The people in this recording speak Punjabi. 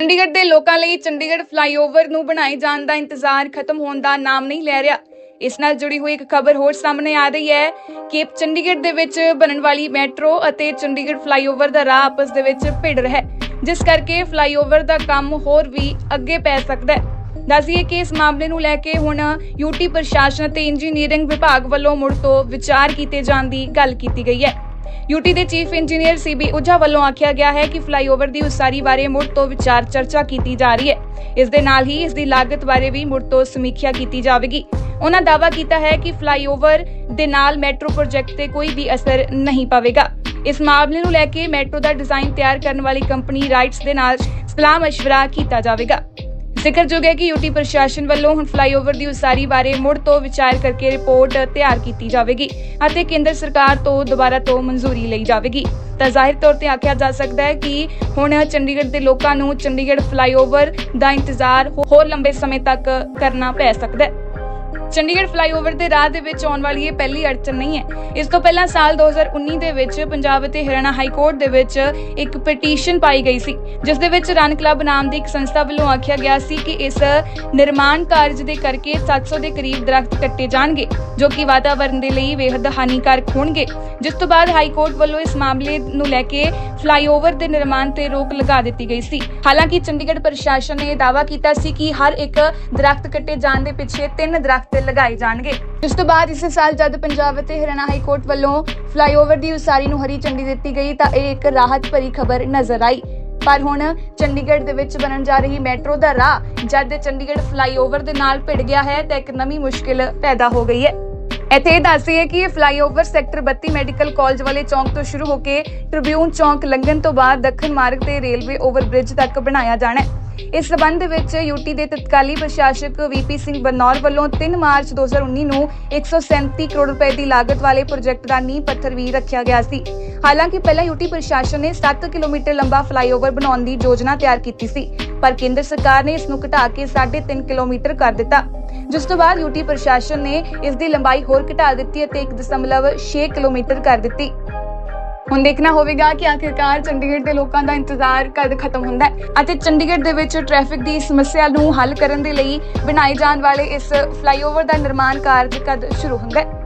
ਚੰਡੀਗੜ੍ਹ ਦੇ ਲੋਕਾਂ ਲਈ ਚੰਡੀਗੜ੍ਹ ਫਲਾਈਓਵਰ ਨੂੰ ਬਣਾਏ ਜਾਣ ਦਾ ਇੰਤਜ਼ਾਰ ਖਤਮ ਹੋਣ ਦਾ ਨਾਮ ਨਹੀਂ ਲੈ ਰਿਹਾ। ਇਸ ਨਾਲ ਜੁੜੀ ਹੋਈ ਇੱਕ ਖਬਰ ਹੋਰ ਸਾਹਮਣੇ ਆ ਰਹੀ ਹੈ ਕਿ ਚੰਡੀਗੜ੍ਹ ਦੇ ਵਿੱਚ ਬਣਨ ਵਾਲੀ ਮੈਟਰੋ ਅਤੇ ਚੰਡੀਗੜ੍ਹ ਫਲਾਈਓਵਰ ਦਾ ਰਾਹ ਆਪਸ ਦੇ ਵਿੱਚ ਭਿੜ ਰਿਹਾ ਹੈ। ਜਿਸ ਕਰਕੇ ਫਲਾਈਓਵਰ ਦਾ ਕੰਮ ਹੋਰ ਵੀ ਅੱਗੇ ਪੈ ਸਕਦਾ ਹੈ। ਦੱਸੀਏ ਕਿ ਇਸ ਮਾਮਲੇ ਨੂੰ ਲੈ ਕੇ ਹੁਣ ਯੂਟੀ ਪ੍ਰਸ਼ਾਸਨ ਅਤੇ ਇੰਜੀਨੀਅਰਿੰਗ ਵਿਭਾਗ ਵੱਲੋਂ ਮੁੜ ਤੋਂ ਵਿਚਾਰ ਕੀਤੇ ਜਾਣ ਦੀ ਗੱਲ ਕੀਤੀ ਗਈ ਹੈ। ਯੂਟੀ ਦੇ ਚੀਫ ਇੰਜੀਨੀਅਰ ਸੀਬੀ ਉਝਾ ਵੱਲੋਂ ਆਖਿਆ ਗਿਆ ਹੈ ਕਿ ਫਲਾਈਓਵਰ ਦੀ ਉਸਾਰੀ ਬਾਰੇ ਮੁੜ ਤੋਂ ਵਿਚਾਰ ਚਰਚਾ ਕੀਤੀ ਜਾ ਰਹੀ ਹੈ ਇਸ ਦੇ ਨਾਲ ਹੀ ਇਸ ਦੀ ਲਾਗਤ ਬਾਰੇ ਵੀ ਮੁੜ ਤੋਂ ਸਮੀਖਿਆ ਕੀਤੀ ਜਾਵੇਗੀ ਉਹਨਾਂ ਦਾਅਵਾ ਕੀਤਾ ਹੈ ਕਿ ਫਲਾਈਓਵਰ ਦੇ ਨਾਲ ਮੈਟਰੋ ਪ੍ਰੋਜੈਕਟ ਤੇ ਕੋਈ ਵੀ ਅਸਰ ਨਹੀਂ ਪਵੇਗਾ ਇਸ ਮਾਮਲੇ ਨੂੰ ਲੈ ਕੇ ਮੈਟਰੋ ਦਾ ਡਿਜ਼ਾਈਨ ਤਿਆਰ ਕਰਨ ਵਾਲੀ ਕੰਪਨੀ ਰਾਈਟਸ ਦੇ ਨਾਲ ਸਲਾਹ مشورہ ਕੀਤਾ ਜਾਵੇਗਾ ਜ਼ਿਕਰਯੋਗ ਹੈ ਕਿ ਯੂਟੀ ਪ੍ਰਸ਼ਾਸਨ ਵੱਲੋਂ ਹੁਣ ਫਲਾਈਓਵਰ ਦੀ ਉਸਾਰੀ ਬਾਰੇ ਮੁੜ ਤੋਂ ਵਿਚਾਰ ਕਰਕੇ ਰਿਪੋਰਟ ਤਿਆਰ ਕੀਤੀ ਜਾਵੇਗੀ ਅਤੇ ਕੇਂਦਰ ਸਰਕਾਰ ਤੋਂ ਦੁਬਾਰਾ ਤੋਂ ਮਨਜ਼ੂਰੀ ਲਈ ਜਾਵੇਗੀ। ਤਾਂ ਜ਼ਾਹਿਰ ਤੌਰ ਤੇ ਆਖਿਆ ਜਾ ਸਕਦਾ ਹੈ ਕਿ ਹੁਣ ਚੰਡੀਗੜ੍ਹ ਦੇ ਲੋਕਾਂ ਨੂੰ ਚੰਡੀਗੜ੍ਹ ਫਲਾਈਓਵਰ ਦਾ ਇੰਤਜ਼ਾਰ ਹੋਰ ਲੰਬੇ ਸਮੇਂ ਤੱਕ ਕਰਨਾ ਪੈ ਸਕਦਾ ਹੈ। ਚੰਡੀਗੜ੍ਹ ਫਲਾਈਓਵਰ ਦੇ ਰਾਹ ਦੇ ਵਿੱਚ ਆਉਣ ਵਾਲੀ ਇਹ ਪਹਿਲੀ ਅੜਚਨ ਨਹੀਂ ਹੈ। ਇਸ ਤੋਂ ਪਹਿਲਾਂ ਸਾਲ 2019 ਦੇ ਵਿੱਚ ਪੰਜਾਬ ਅਤੇ ਹਰਿਆਣਾ ਹਾਈ ਕੋਰਟ ਦੇ ਵਿੱਚ ਇੱਕ ਪਟੀਸ਼ਨ ਪਾਈ ਗਈ ਸੀ, ਜਿਸ ਦੇ ਵਿੱਚ ਰਨ ਕਲੱਬ ਨਾਮ ਦੀ ਇੱਕ ਸੰਸਥਾ ਵੱਲੋਂ ਆਖਿਆ ਗਿਆ ਸੀ ਕਿ ਇਸ ਨਿਰਮਾਣ ਕਾਰਜ ਦੇ ਕਰਕੇ 700 ਦੇ ਕਰੀਬ ਦਰਖਤ ਕੱਟੇ ਜਾਣਗੇ, ਜੋ ਕਿ ਵਾਤਾਵਰਣ ਦੇ ਲਈ ਬੇਹੱਦ ਹਾਨੀਕਾਰਕ ਹੋਣਗੇ। ਜਿਸ ਤੋਂ ਬਾਅਦ ਹਾਈ ਕੋਰਟ ਵੱਲੋਂ ਇਸ ਮਾਮਲੇ ਨੂੰ ਲੈ ਕੇ ਫਲਾਈਓਵਰ ਦੇ ਨਿਰਮਾਣ ਤੇ ਰੋਕ ਲਗਾ ਦਿੱਤੀ ਗਈ ਸੀ। ਹਾਲਾਂਕਿ ਚੰਡੀਗੜ੍ਹ ਪ੍ਰਸ਼ਾਸਨ ਨੇ ਦਾਅਵਾ ਕੀਤਾ ਸੀ ਕਿ ਹਰ ਇੱਕ ਦਰਖਤ ਕੱਟੇ ਜਾਣ ਦੇ ਪਿੱਛੇ ਤਿੰਨ ਦਰਖਤ ਲਗਾਏ ਜਾਣਗੇ। ਇਸ ਤੋਂ ਬਾਅਦ ਇਸੇ ਸਾਲ ਜਦ ਪੰਜਾਬ ਅਤੇ ਹਰਿਆਣਾ ਹਾਈ ਕੋਰਟ ਵੱਲੋਂ ਫਲਾਈਓਵਰ ਦੀ ਉਸਾਰੀ ਨੂੰ ਹਰੀ ਝੰਡੀ ਦਿੱਤੀ ਗਈ ਤਾਂ ਇਹ ਇੱਕ ਰਾਹਤ ਭਰੀ ਖਬਰ ਨਜ਼ਰ ਆਈ। ਪਰ ਹੁਣ ਚੰਡੀਗੜ੍ਹ ਦੇ ਵਿੱਚ ਬਣਨ ਜਾ ਰਹੀ ਮੈਟਰੋ ਦਾ ਰਾਹ, ਜਦ ਚੰਡੀਗੜ੍ਹ ਫਲਾਈਓਵਰ ਦੇ ਨਾਲ ਭਿੜ ਗਿਆ ਹੈ ਤਾਂ ਇੱਕ ਨਵੀਂ ਮੁਸ਼ਕਿਲ ਪੈਦਾ ਹੋ ਗਈ ਹੈ। ਇੱਥੇ ਇਹ ਦੱਸੀਏ ਕਿ ਇਹ ਫਲਾਈਓਵਰ ਸੈਕਟਰ 32 ਮੈਡੀਕਲ ਕਾਲਜ ਵਾਲੇ ਚੌਂਕ ਤੋਂ ਸ਼ੁਰੂ ਹੋ ਕੇ ਟ੍ਰਿਬਿਊਨ ਚੌਂਕ ਲੰਘਣ ਤੋਂ ਬਾਅਦ ਦੱਖਣ ਮਾਰਗ ਤੇ ਰੇਲਵੇ ਓਵਰਬ੍ਰਿਜ ਤੱਕ ਬਣਾਇਆ ਜਾਣਾ ਹੈ। ਇਸ ਸਬੰਧ ਵਿੱਚ ਯੂਟੀ ਦੇ ਤਤਕਾਲੀ ਪ੍ਰਸ਼ਾਸਕ ਵੀਪੀ ਸਿੰਘ ਬਨੌਰ ਵੱਲੋਂ 3 ਮਾਰਚ 2019 ਨੂੰ 137 ਕਰੋੜ ਰੁਪਏ ਦੀ ਲਾਗਤ ਵਾਲੇ ਪ੍ਰੋਜੈਕਟ ਦਾ ਨੀਂਹ ਪੱਥਰ ਵੀ ਰੱਖਿਆ ਗਿਆ ਸੀ। ਹਾਲਾਂਕਿ ਪਹਿਲਾਂ ਯੂਟੀ ਪ੍ਰਸ਼ਾਸਨ ਨੇ 7 ਕਿਲੋਮੀਟਰ ਲੰਬਾ ਫਲਾਈਓਵਰ ਬਣਾਉਣ ਦੀ ਯੋਜਨਾ ਤਿਆਰ ਕੀਤੀ ਸੀ, ਪਰ ਕੇਂਦਰ ਸਰਕਾਰ ਨੇ ਇਸ ਨੂੰ ਘਟਾ ਕੇ 3.5 ਕਿਲੋਮੀਟਰ ਕਰ ਦਿੱਤਾ। ਜਿਸ ਤੋਂ ਬਾਅਦ ਯੂਟੀ ਪ੍ਰਸ਼ਾਸਨ ਨੇ ਇਸ ਦੀ ਲੰਬਾਈ ਹੋਰ ਘਟਾ ਦਿੱਤੀ ਅਤੇ 1.6 ਕਿਲੋਮੀਟਰ ਕਰ ਦਿੱਤੀ। ਹੁਣ ਦੇਖਣਾ ਹੋਵੇਗਾ ਕਿ ਆਖਿਰਕਾਰ ਚੰਡੀਗੜ੍ਹ ਦੇ ਲੋਕਾਂ ਦਾ ਇੰਤਜ਼ਾਰ ਕਦ ਖਤਮ ਹੁੰਦਾ ਹੈ। ਅਤੇ ਚੰਡੀਗੜ੍ਹ ਦੇ ਵਿੱਚ ਟ੍ਰੈਫਿਕ ਦੀ ਸਮੱਸਿਆ ਨੂੰ ਹੱਲ ਕਰਨ ਦੇ ਲਈ ਬਣਾਏ ਜਾਣ ਵਾਲੇ ਇਸ ਫਲਾਈਓਵਰ ਦਾ ਨਿਰਮਾਣ ਕਾਰਜ ਕਦ ਸ਼ੁਰੂ ਹੁੰਦਾ ਹੈ।